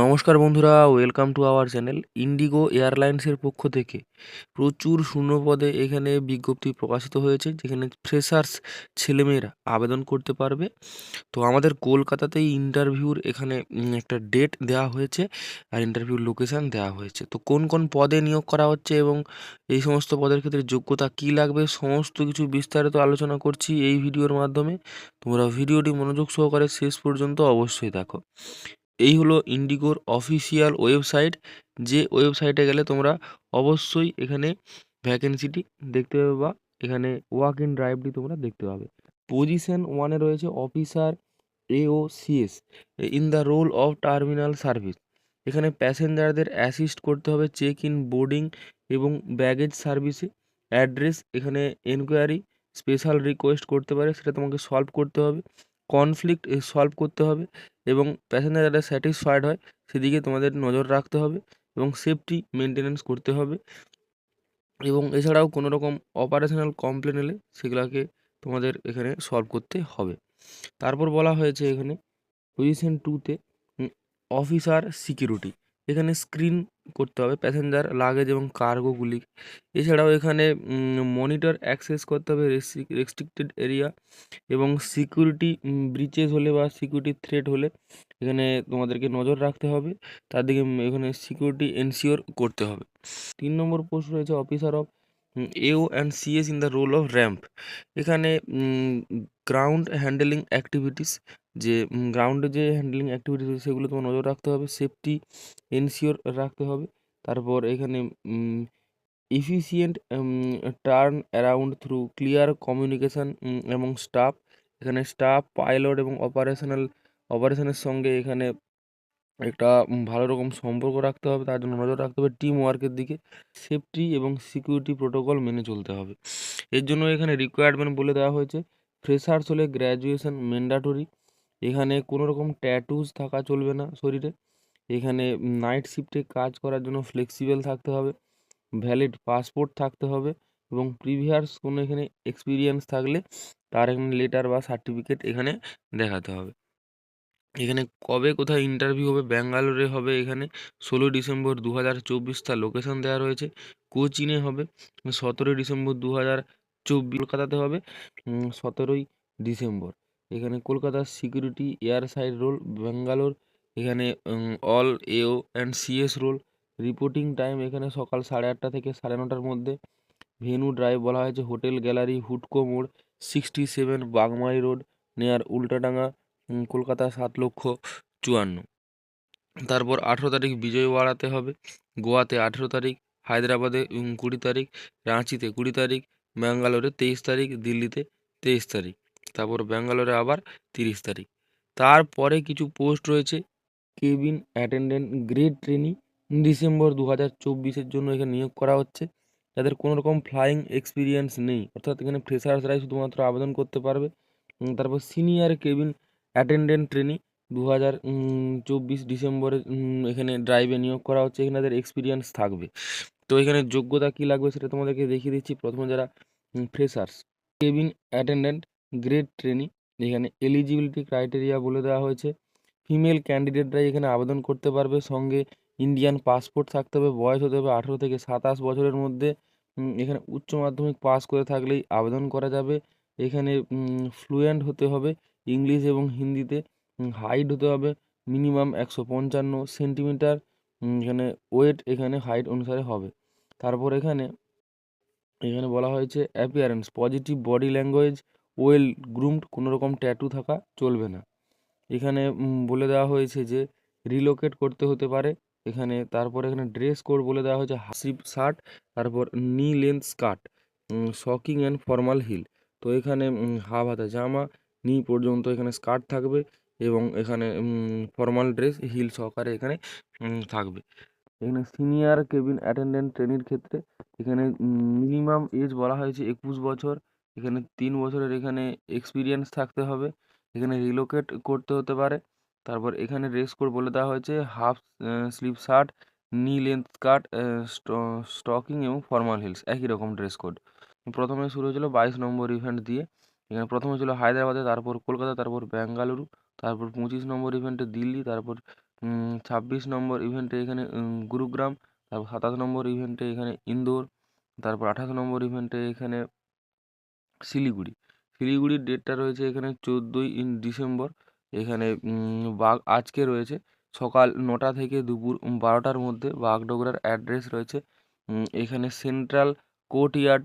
নমস্কার বন্ধুরা welcome to our channel IndiGo এয়ারলাইন্সের পক্ষ থেকে। প্রচুর শূন্যপদে এখানে বিজ্ঞপ্তি প্রকাশিত হয়েছে, যেখানে ফ্রেশার্স ছেলেমেয়েরা আবেদন করতে পারবে। তো আমাদের কলকাতাতেই ইন্টারভিউর এখানে একটা ডেট দেওয়া হয়েছে আর ইন্টারভিউর লোকেশান দেওয়া হয়েছে। তো কোন কোন পদে নিয়োগ করা হচ্ছে এবং এই সমস্ত পদের ক্ষেত্রে যোগ্যতা কী লাগবে, সমস্ত কিছু বিস্তারিত আলোচনা করছি এই ভিডিওর মাধ্যমে। তোমরা ভিডিওটি মনোযোগ সহকারে শেষ পর্যন্ত অবশ্যই দেখো। এই হলো ইন্ডিগোর অফিসিয়াল ওয়েবসাইট যে ওয়েবসাইটে গেলে তোমরা অবশ্যই এখানে ভ্যাকেন্সিটি দেখতে পাবে বা এখানে ওয়াক ইন ড্রাইভটি তোমরা দেখতে পাবে। পজিশন ওয়ানে রয়েছে officer A O C S in the role of terminal service এখানে প্যাসেঞ্জারদের অ্যাসিস্ট করতে হবে চেক ইন বোর্ডিং এবং ব্যাগেজ সার্ভিসে অ্যাড্রেস এখানে এনকোয়ারি স্পেশাল রিকোয়েস্ট করতে পারে, সেটা তোমাকে সলভ করতে হবে। কনফ্লিক্ট সলভ করতে হবে এবং প্যাসেঞ্জার যাতে স্যাটিসফাইড হয় সেদিকে তোমাদের নজর রাখতে হবে এবং সেফটি মেনটেন্যান্স করতে হবে এবং এছাড়াও কোনো রকম অপারেশনাল কমপ্লেন এলে সেগুলোকে তোমাদের এখানে সলভ করতে হবে। তারপর বলা হয়েছে এখানে পজিশন টুতে অফিসার সিকিউরিটি এখানে স্ক্রিন করতে হবে প্যাসেঞ্জার লাগেজ এবং কার্গোগুলি এছাড়াও এখানে মনিটর অ্যাক্সেস করতে হবে রেস্ট্রিক্টেড এরিয়া এবং সিকিউরিটি ব্রিচেস হলে বা সিকিউরিটি থ্রেট হলে এখানে তোমাদেরকে নজর রাখতে হবে। তার দিকে এখানে সিকিউরিটি এনশিওর করতে হবে। তিন নম্বর পোস্ট রয়েছে officer of A O and C S in the role of ramp এখানে গ্রাউন্ড হ্যান্ডেলিং অ্যাক্টিভিটিস যে গ্রাউন্ডে যে হ্যান্ডেলিং অ্যাক্টিভিটিস সেগুলো তোমার নজর রাখতে হবে সেফটি এনশিওর রাখতে হবে। তারপর এখানে efficient turn around through clear communication এবং স্টাফ এখানে স্টাফ পাইলট এবং অপারেশনাল অপারেশনের সঙ্গে এখানে একটা ভালো রকম সম্পর্ক রাখতে হবে, তার জন্য নজর রাখতে হবে টিম ওয়ার্কের দিকে। সেফটি এবং সিকিউরিটি প্রোটোকল মেনে চলতে হবে। এর জন্য এখানে রিকোয়ারমেন্ট বলে দেওয়া হয়েছে ফ্রেশার্স হলে গ্র্যাজুয়েশন ম্যান্ডাটরি এখানে কোনো রকম ট্যাটুজ থাকা চলবে না শরীরে। এখানে নাইট শিফটে কাজ করার জন্য ফ্লেক্সিবল থাকতে হবে ভ্যালিড পাসপোর্ট থাকতে হবে এবং প্রিভিয়াস কোনো এখানে এক্সপিরিয়েন্স থাকলে তার এখানে লেটার বা সার্টিফিকেট এখানে দেখাতে হবে। এখানে কবে কোথায় ইন্টারভিউ হবে, ব্যাঙ্গালোরে হবে, এখানে ষোলো ডিসেম্বর দু হাজার চব্বিশ তার লোকেশন দেওয়া রয়েছে, কোচিনে হবে, সতেরোই ডিসেম্বর দু হাজার চব্বিশ কলকাতাতে হবে সতেরোই ডিসেম্বর। এখানে কলকাতার security, air side role, Bangalore, এখানে all A O and C S role. Reporting time এখানে সকাল সাড়ে আটটা থেকে সাড়ে নটার মধ্যে। ভেনু ড্রাইভ বলা হয়েছে হোটেল গ্যালারি, হুডকো মোড়, সিক্সটি সেভেন বাগমাই রোড, নেয়ার উল্টাডাঙ্গা কলকাতা সাত লক্ষ চুয়ান্ন। তারপর আঠেরো তারিখ বিজয়ওয়াড়াতে হবে, গোয়াতে আঠেরো তারিখ, হায়দ্রাবাদে কুড়ি তারিখ, রাঁচিতে কুড়ি তারিখ, ব্যাঙ্গালোরে তেইশ তারিখ, দিল্লিতে তেইশ তারিখ। তারপর ব্যাঙ্গালোরে আবার তিরিশ তারিখ। তারপরে কিছু পোস্ট রয়েছে। Cabin attendant grade trainee December দু হাজার চব্বিশের জন্য এখানে নিয়োগ করা হচ্ছে। যাদের কোনো রকম ফ্লাইং এক্সপিরিয়েন্স নেই, অর্থাৎ এখানে ফ্রেশার্সরাই শুধুমাত্র আবেদন করতে পারবে। তারপর সিনিয়র কেবিন অ্যাটেন্ডেন্ট ট্রেনি দু হাজার চব্বিশ ডিসেম্বরে এখানে ড্রাইভে নিয়োগ করা হচ্ছে। এখানে তাদের এক্সপিরিয়েন্স থাকবে। তো এখানে যোগ্যতা কী লাগবে সেটা তোমাদেরকে দেখিয়ে দিচ্ছি। প্রথমে যারা freshers cabin attendant grade trainee এখানে এলিজিবিলিটি ক্রাইটেরিয়া বলে দেওয়া হয়েছে। ফিমেল ক্যান্ডিডেটরাই এখানে আবেদন করতে পারবে। সঙ্গে ইন্ডিয়ান পাসপোর্ট থাকতে হবে। বয়স হতে হবে আঠেরো থেকে সাতাশ বছরের মধ্যে। এখানে উচ্চ মাধ্যমিক পাস করে থাকলেই আবেদন করা যাবে। এখানে ফ্লুয়েন্ট হতে হবে ইংলিশ এবং হিন্দিতে। হাইট হতে হবে মিনিমাম একশো পঞ্চান্ন সেন্টিমিটার এখানে ওয়েট এখানে হাইট অনুসারে হবে। তারপর এখানে এখানে বলা হয়েছে appearance positive body language well groomed কোনো রকম ট্যাটু থাকা চলবে না। এখানে বলে দেওয়া হয়েছে যে, রিলোকেট করতে হতে পারে। এখানে, তারপর এখানে ড্রেস কোড বলে দেওয়া হয়েছে হাসিপ শার্ট, তারপর knee length skirt stocking and formal heel. তো এখানে হাফ হাতা জামা, নি পর্যন্ত এখানে স্কার্ট থাকবে এবং এখানে ফর্মাল ড্রেস, হিল সহকারে এখানে থাকবে। এখানে সিনিয়র কেবিন অ্যাটেন্ডেন্ট ট্রেনির ক্ষেত্রে এখানে মিনিমাম এজ বলা হয়েছে একুশ বছর। এখানে তিন বছরের এখানে এক্সপিরিয়েন্স থাকতে হবে। এখানে রিলোকেট করতে হতে পারে। তারপর এখানে ড্রেস কোড বলে দেওয়া হয়েছে half sleeve shirt knee length skirt stocking এবং ফর্মাল হিলস একই রকম ড্রেস কোড প্রথমে শুরু হয়েছিল বাইশ নম্বর ইভেন্ট দিয়ে। এখানে প্রথমে ছিল হায়দ্রাবাদে, তারপর কলকাতা, তারপর বেঙ্গালুরু, তারপর পঁচিশ নম্বর ইভেন্টে দিল্লি, তারপর ছাব্বিশ নম্বর ইভেন্টে এখানে গুরুগ্রাম, তারপর সাতাশ নম্বর ইভেন্টে এখানে ইন্দোর, তারপর আঠাশ নম্বর ইভেন্টে এখানে শিলিগুড়ি। শিলিগুড়ির ডেটটা রয়েছে এখানে চোদ্দোই ডিসেম্বর এখানে বাঘ আজকে রয়েছে সকাল নটা থেকে দুপুর বারোটার মধ্যে। বাগডোগরার অ্যাড্রেস রয়েছে এখানে সেন্ট্রাল কোর্টইয়ার্ড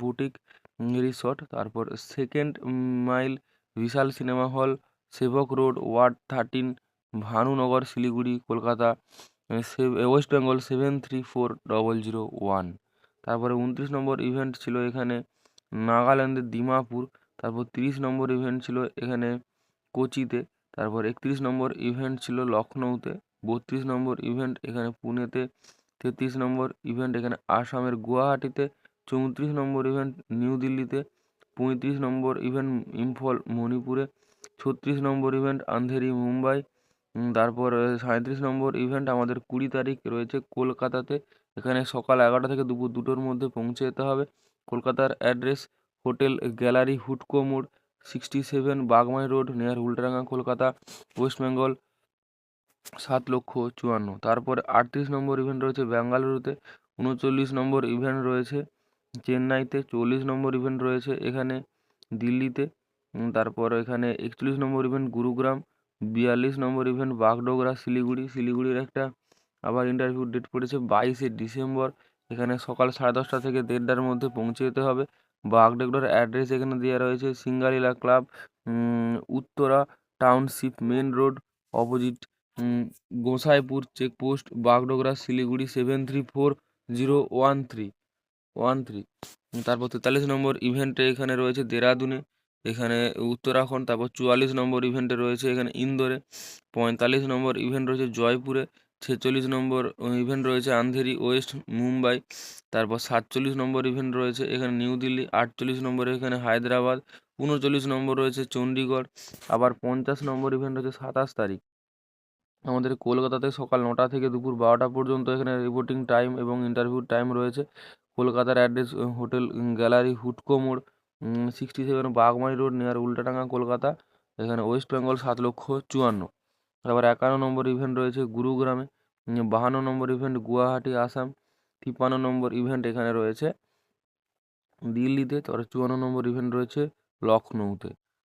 বুটিক রিসর্ট তারপর second mile Bishal cinema hall Sevoke road ward thirteen Bhanunagar, Siliguri, Kolkata West Bengal seven three four double zero one তারপরে উনত্রিশ নম্বর ইভেন্ট ছিল এখানে নাগাল্যান্ডের দিমাপুর, তারপর তিরিশ নম্বর ইভেন্ট ছিল এখানে কোচিতে, তারপর একত্রিশ নম্বর ইভেন্ট ছিল লখনৌতে বত্রিশ নম্বর ইভেন্ট এখানে পুনেতে, তেত্রিশ নম্বর ইভেন্ট এখানে আসামের গুয়াহাটিতে, চৌত্রিশ নম্বর ইভেন্ট নিউ দিল্লিতে, পঁয়ত্রিশ নম্বর ইভেন্ট ইম্ফল মণিপুরে, ছত্রিশ নম্বর ইভেন্ট আন্ধেরি মুম্বাই তারপর সাঁইত্রিশ নম্বর ইভেন্ট আমাদের কুড়ি তারিখ রয়েছে কলকাতাতে, এখানে সকাল এগারোটা থেকে দুপুর দুটোর মধ্যে পৌঁছে যেতে হবে। কলকাতার অ্যাড্রেস, হোটেল, গ্যালারি হুডকো মোড়, sixty seven Bagmari road, near Ultadanga Kolkata, West Bengal, সাত লক্ষ চুয়ান্ন। তারপরে আটত্রিশ নম্বর ইভেন্ট রয়েছে বেঙ্গালুরুতে উনচল্লিশ নম্বর ইভেন্ট রয়েছে চেন্নাইতে, চল্লিশ নম্বর ইভেন্ট রয়েছে এখানে দিল্লিতে তারপর এখানে একচল্লিশ নম্বর ইভেন্ট গুরুগ্রাম, বিয়াল্লিশ নম্বর ইভেন্ট বাগডোগরা, শিলিগুড়ি। শিলিগুড়ির একটা আবার ইন্টারভিউ ডেট পড়েছে বাইশে ডিসেম্বর। এখানে সকাল সাড়ে দশটা থেকে দেড়টার মধ্যে পৌঁছে যেতে হবে। বাগডোগরার অ্যাড্রেস এখানে দেওয়া রয়েছে, Shangrila club Uttara township main road opposite Gosaipur checkpost Bagdogra Siliguri seven three four zero one three one three তারপর তেতাল্লিশ নম্বর ইভেন্টে এখানে রয়েছে দেরাদুনে, এখানে উত্তরাখণ্ড, তারপর চুয়াল্লিশ নম্বর ইভেন্টে রয়েছে এখানে ইন্দোরে, পঁয়তাল্লিশ নম্বর ইভেন্ট রয়েছে জয়পুরে ছেচল্লিশ নম্বর ইভেন্ট রয়েছে আন্ধেরি ওয়েস্ট মুম্বাই, তারপর সাতচল্লিশ নম্বর ইভেন্ট রয়েছে এখানে নিউ দিল্লি, আটচল্লিশ নম্বরে এখানে হায়দ্রাবাদ, উনচল্লিশ নম্বর রয়েছে চণ্ডীগড় আবার পঞ্চাশ নম্বর ইভেন্ট রয়েছে সাতাশ তারিখ। আমাদের কলকাতাতে সকাল নটা থেকে দুপুর বারোটা পর্যন্ত এখানে রিপোর্টিং টাইম এবং ইন্টারভিউ টাইম রয়েছে। কলকাতার অ্যাড্রেস হোটেল গ্যালারি হুডকো মোড় sixty seven Bagmari road near Ultadanga Kolkata, এখানে ওয়েস্ট বেঙ্গল সাত লক্ষ চুয়ান্ন। তারপর একান্ন নম্বর ইভেন্ট রয়েছে গুরুগ্রামে। বাহান্ন নম্বর ইভেন্ট গুয়াহাটি, আসাম। তিপ্পান্ন নম্বর ইভেন্ট এখানে রয়েছে দিল্লিতে। তারপরে চুয়ান্ন নম্বর ইভেন্ট রয়েছে লখনৌতে